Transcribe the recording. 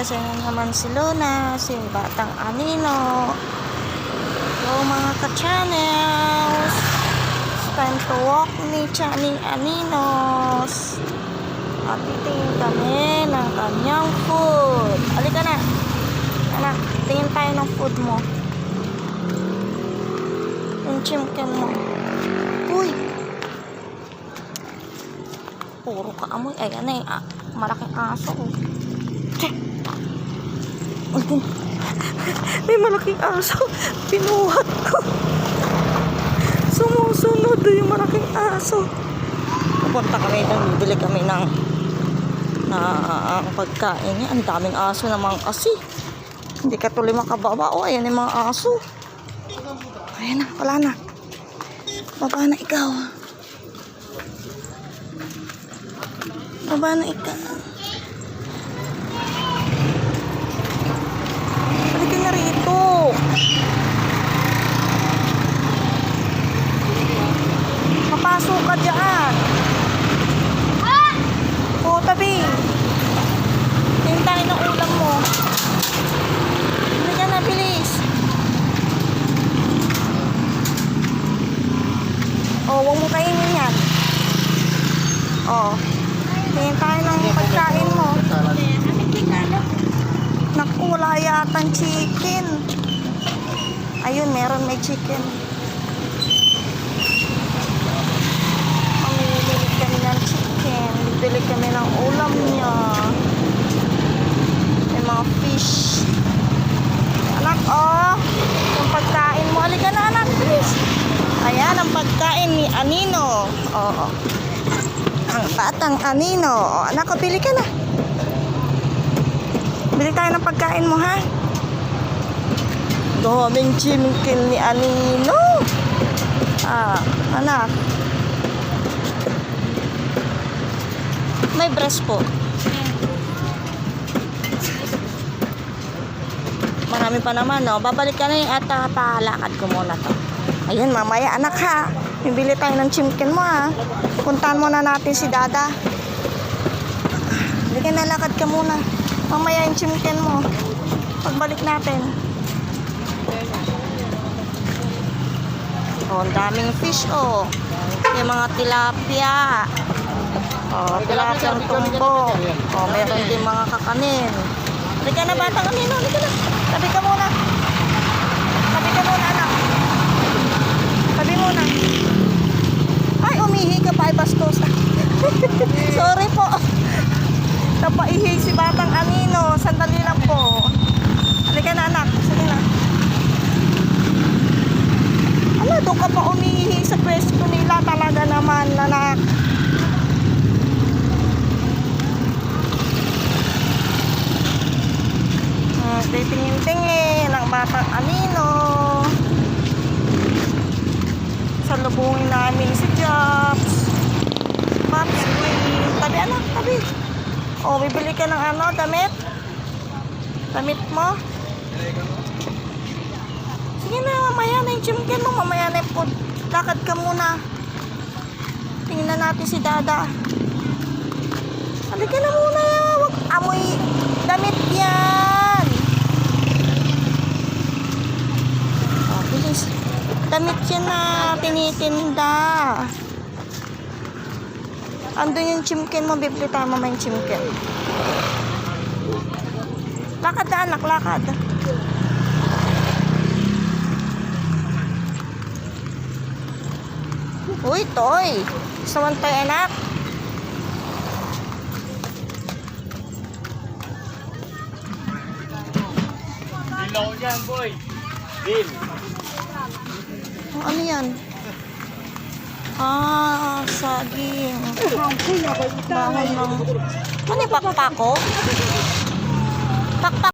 Kasi na naman si Luna, si Batang Anino. Hello mga ka-channels. It's time to walk ni Chani Aninos. At titingin kami ng kanyang food. Halika na. Anak, tingin tayo ng food mo. Yung chimken mo. Uy! Puro ka amoy. Ay, ano eh. Ah, malaking aso. Oh. Teh! Ayun. May malaking aso. Pinuhat ko. Sumusunod yung malaking aso. Pupunta kami doon. Bibili kami ng na ang pagkain niya. Ang daming aso naman kasi. Hindi ka tuloy makababa. O, ayan yung mga aso. Ayan na, wala na. Baba na ikaw. Baba na ikaw. Halika na rito. Papasok ka dyan. Oo, tabi. Tingin tayo ng ulam mo. Hindi ka na, bilis. Oh, huwag mo kainin yan. Oh. Tingin tayo ng pagkain mo. Naku, wala yatang chicken. Ayun, meron may chicken. Mamili kami ng chicken. Bibili kami ng ulam niya. May mga fish. Anak, oh. Yung pagkain mo. Halika na, anak. Please. Ayan ang pagkain ni Anino. Oo. Ang batang Anino. O, anak ko, pili ka na. Bili tayo ng pagkain mo, ha? Daming chimkin ni Anino. Ah, anak. May breast po. Marami pa naman, no? Babalik ka na yung at uh, palakad ko muna to. Ayun, mamaya, anak ha. Bibili tayo ng chimkin mo, ha. Puntahan muna natin si Dada. Hindi ka nalakad ka muna. Mamaya yung chimkin mo. Pagbalik natin. Oh, daming fish, oh. Yung mga tilapia. Oh, tilapia ang tumbo. Oh, meron din mga kakanin. Halika na, batang kanino. Halika na. Tabi ka muna. Tabi ka muna, anak. Tabi muna. Ay, umihi ka pa. Ay, bastos. Sorry po. Napaihi si Batang Anino. Sandali lang po. Halika na, anak. Sige na. Ala, doon ka pa umihi sa pwesto nila talaga naman, anak. Hmm, titingin-tingin ang batang anino. Salubungin namin si Jobs. Pops Green. Tabi anak, tabi. O, bibili ka ng ano, damit? Damit mo? Sige na, mamaya na yung chimkin mo. Mamaya na yung. Lakad ka muna. Tingnan natin si Dada. Halika na muna. Amoy damit yan. Bilis. Damit yan na tinitinda. Andun yung chimkin mo. Bibili tayo mamaya yung chimkin. Lakad na anak, lakad. Uy, toy. Sawan tayo anak. Ilaw yan, boy. Bill. Ano yan? Ah, saging. Bahon ng... Ano yung pakpako? Pakpak